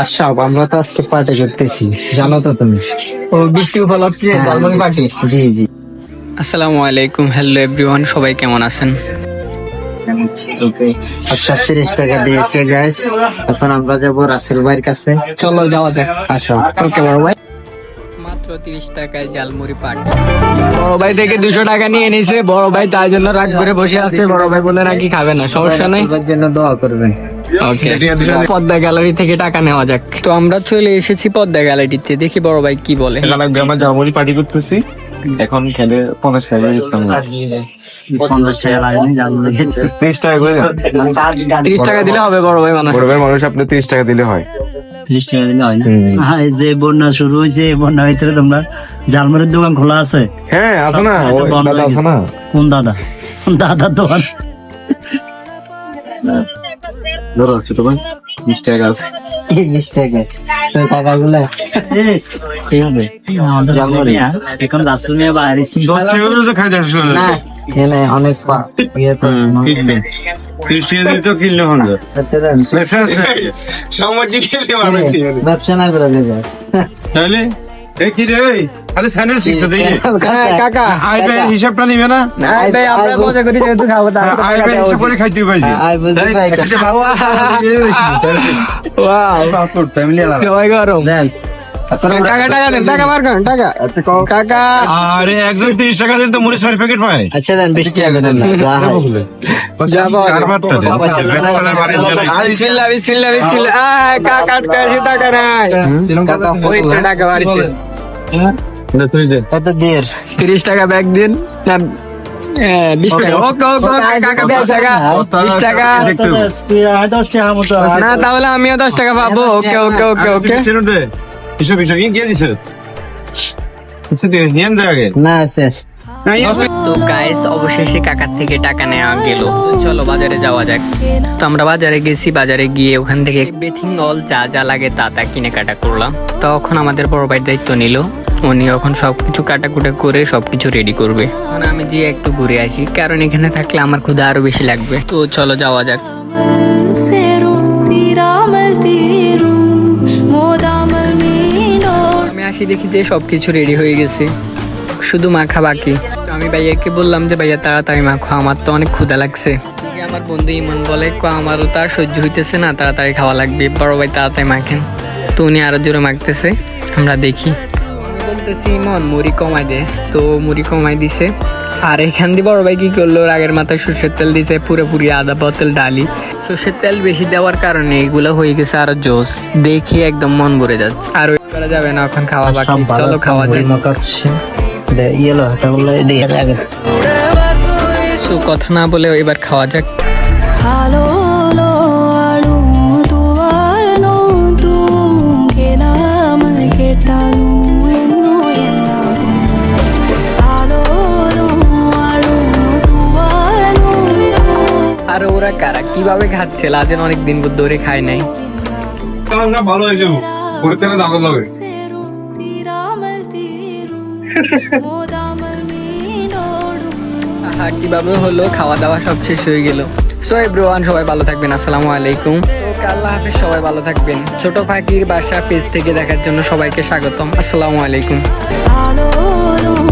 আচ্ছা আমরা তো আজকে পার্টি করতেছি। জানো তো তুমি? ও বৃষ্টি উপলক্ষে হ্যাঁ। পার্টি জি জি। আসসালামু আলাইকুম। হ্যালো এভরিওয়ান সবাই কেমন আছেন? আচ্ছা তিরিশ টাকা দিয়েছে গাইস এখন আমরা যাব রাসেল ভাইয়ের কাছে। চলো যাওয়া যাক। আসো। ওকে বড় ভাই। মাত্র তিরিশ টাকায় জালমুড়ি পার্টি বড় ভাই থেকে দুশো টাকা নিয়ে নিয়েছে বড় ভাই তার জন্য রাগ করে বসে আছে। বড় ভাই বলে নাকি খাবে না। সমস্যা নেই। জন্য দোয়া করবেন। পদ্মা গ্যালারি থেকে টাকা নেওয়া যাক। তো আমরা চলে এসেছি পদ্মা গ্যালারিতে। দেখি বড় ভাই কি বলে। আমরা জামুরি পার্টি করতেছি। এখন খেলে পঞ্চাশ টাকা তিরিশ টাকা করে তিরিশ টাকা দিলে হবে বড় ভাই মানে। গরিবের মানুষ আপনি তিরিশ টাকা দিলে হয়। ত্রিশ টাকা দিলে হয় হ্যাঁ যে বন্যা শুরু হয়েছে এই বন্যা ভিতরে তোমরা জালমারির দোকান খোলা আছে? হ্যাঁ আছে না। বন্ধ দাদা আছে না। কোন দাদা? দাদার দোকান? ধরো ছোট ভাই বিশ টাকা আছে। বিশ টাকা। তো টাকাগুলো এখন রাসেল মিয়া বাইরে ছিল। না এনে অনেক পা- ইয়ে তো। আচ্ছা, দেন। ব্যবসা না করে দেবে হ্যাঁ, কাকা। হিসাবটা নিবে না? আই ভাই আমরা মজা করি যেহেতু খাব তার জন্য টাকা দেওয়া উচিত। খাইতে পাইছি আই বুঝতে পারছি Wow, সবাই গরম দেন টাকা টাকা দেন। আরে একজন তিরিশ টাকা দিন তো মুড়ি ছয় প্যাকেট পায় আচ্ছা দেন বিশ টাকা দেন হয়। তিরিশ ব্যাগ দিন হ্যাঁ, বিশ টাকা ওকে ওকে কাকা বিশ টাকা বিশ। না তাহলে আমিও দশ টাকা পাবো ওকে ওকে ওকে ওকে কিছু কিছু গিয়ে দিছে না শেষ তো গাইস অবশেষে কাকার থেকে টাকা নেওয়া গেল চলো বাজারে যাওয়া যাক তো আমরা বাজারে গেছি বাজারে গিয়ে ওখান থেকে বেথিং অল যা যা লাগে তা তা কিনে কাটা করলাম। তখন আমাদের বড় ভাইয়ের দায়িত্ব নিল। উনি এখন সব কিছু কাটাকুটা করে সব কিছু রেডি করবে। মানে আমি যে একটু ঘুরে আসি কারণ এখানে থাকলে আমার ক্ষুধা আরও বেশি লাগবে। তো চলো যাওয়া যাক। মোদাম আসি দেখি যে সবকিছু রেডি হয়ে গেছে। শুধু মাখা বাকি। আমি ভাইয়াকে বললাম যে ভাইয়া তাড়াতাড়ি মাখো আমার তো অনেক ক্ষুধা লাগছে। আমার বন্ধু ইমন বলে "কো, আমারও তার সহ্য হইতেছে না তাড়াতাড়ি খাওয়া লাগবে। বড় ভাই তাড়াতাড়ি মাখেন। তো উনি আরও জোরে মাখতেছে আমরা দেখি। বলতেছি ইমন মুড়ি কমাই দে। তো মুড়ি কমাই দিছে। আর এখান দিয়ে বড় ভাই কি করল? রাগের মাথায় সর্ষের তেল দিছে পুরোপুরি আদা বোতল ডালি। সর্ষের তেল বেশি দেওয়ার কারণে এগুলো হয়ে গেছে আরও জোস। দেখি একদম মন ভরে যাচ্ছে। আর করা যাবে না এখন খাওয়া বাকি। চলো খাওয়া যায় মকাচ্ছে ইয়েলো এটা বললে দিয়ে আগে। সো কথা না বলে এবার খাওয়া যাক। আর ওরা কারা? কীভাবে খাচ্ছে? লাজেন অনেক দিন ধরে খায় নাই। ভালো হয়ে যাব। করতে না দাম লাগে சேரும் தீராமல் தீரும் மோதாமல் மீண்டோடும் আহা কিভাবে হলো খাওয়া দাওয়া সব শেষ হয়ে গেল সো এভরিওয়ান সবাই ভালো থাকবেন আসসালামু আলাইকুম তো আল্লাহ হাফেজ সবাই ভালো থাকবেন ছোট ফাকির বাসা পেজ থেকে দেখার জন্য সবাইকে স্বাগতম আসসালামু আলাইকুম Halo, lo,